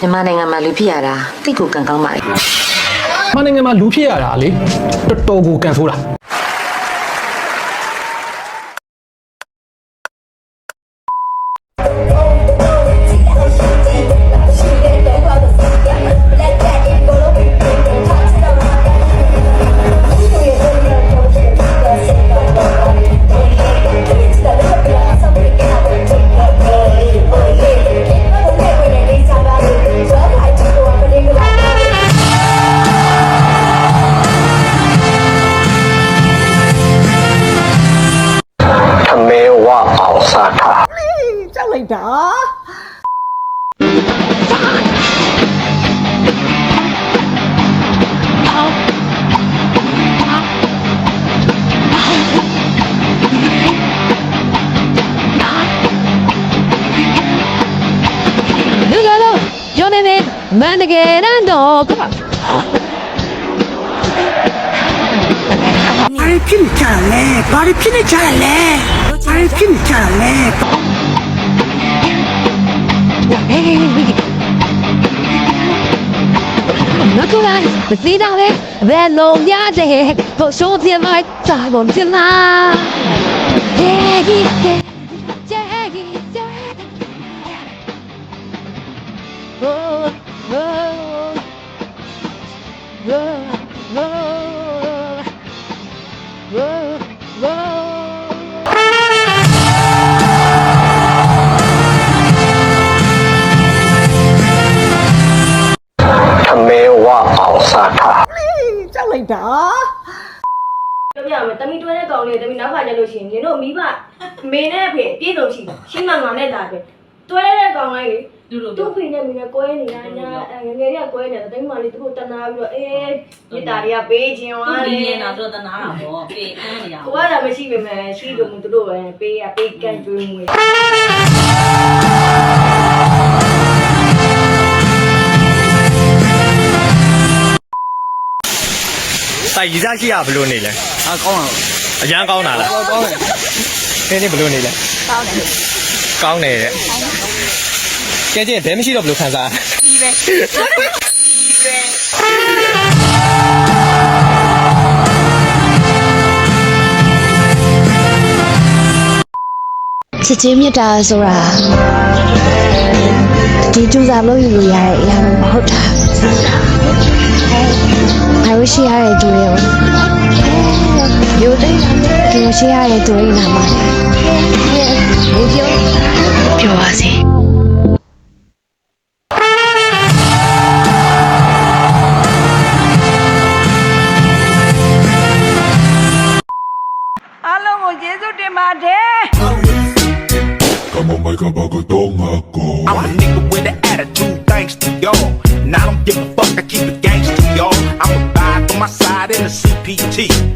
မြန်မာနိုင်ငံမှာလူဖြစ်ရတာတိတ်ကိုကံကောင်းပါလေ။မနိုင်ငံမှာလူဖြစ်ရတာလေတော်တော်ကိုကန်ဆိုးတာ 다 누가도 연애는 만나게 난도 알핀 잘래 발핀 잘래 알핀 잘래 拿出来，我知道嘞，在龙牙这我手进来，再我进来，耶耶。Oh, oh, oh, oh. လိုက်တာပြောပြမယ်တမီတွဲတဲ့ကောင်လေးတမီနောက်ခါကျလို့ရှိရင်နင်တို့မိဘမေနဲ့အဖေအပြည့်စုံရှိတယ်ရှိမှငါနဲ့လာတယ်တွဲတဲ့ကောင်လေးလေသူ့ဖေနဲ့မိနဲ့ကွဲနေတာညာငငယ်တွေကကွဲနေတာတမီမလေးသူ့ကိုတနာပြီးတော့အေးမိသားတွေကပေးခြင်းသူဝါ့လေဒီနေ့တော့သူတနာတာပေါ့ပေကန်းနေရကိုကလည်းမရှိပေမဲ့ရှိလို့သူတို့ပဲပေးရပေးကန်ကျွေးငွေ စိုက်ရည်စားရှိရဘလို့နေလဲ။အာကောင်းအောင်အရန်ကောင်းတာလားကောင်းတယ်ခင်းနေဘလို့နေလဲကောင်းတယ်ကောင်းတယ်တဲ့ကဲကျင်ဘဲမရှိတော့ဘလို့ခံစားချစ်ချင်းမြတ်တာဆိုတာဒီကျူစာလို့ယူလို့ရတဲ့အရာမဟုတ်တာ။ဘာလို့ ရှိရတဲ့သူတွေကိုယူသိဒီလိုရှိရတဲ့သူတွေနာမှာဘယ်ပြောပြောပါစေ အားလုံးကိုကျေးဇူးတင်ပါတယ် Come on, make a bucket, don't go. I'm a nigga with an attitude, thanks to y'all. And I don't give a fuck, I keep it MPT.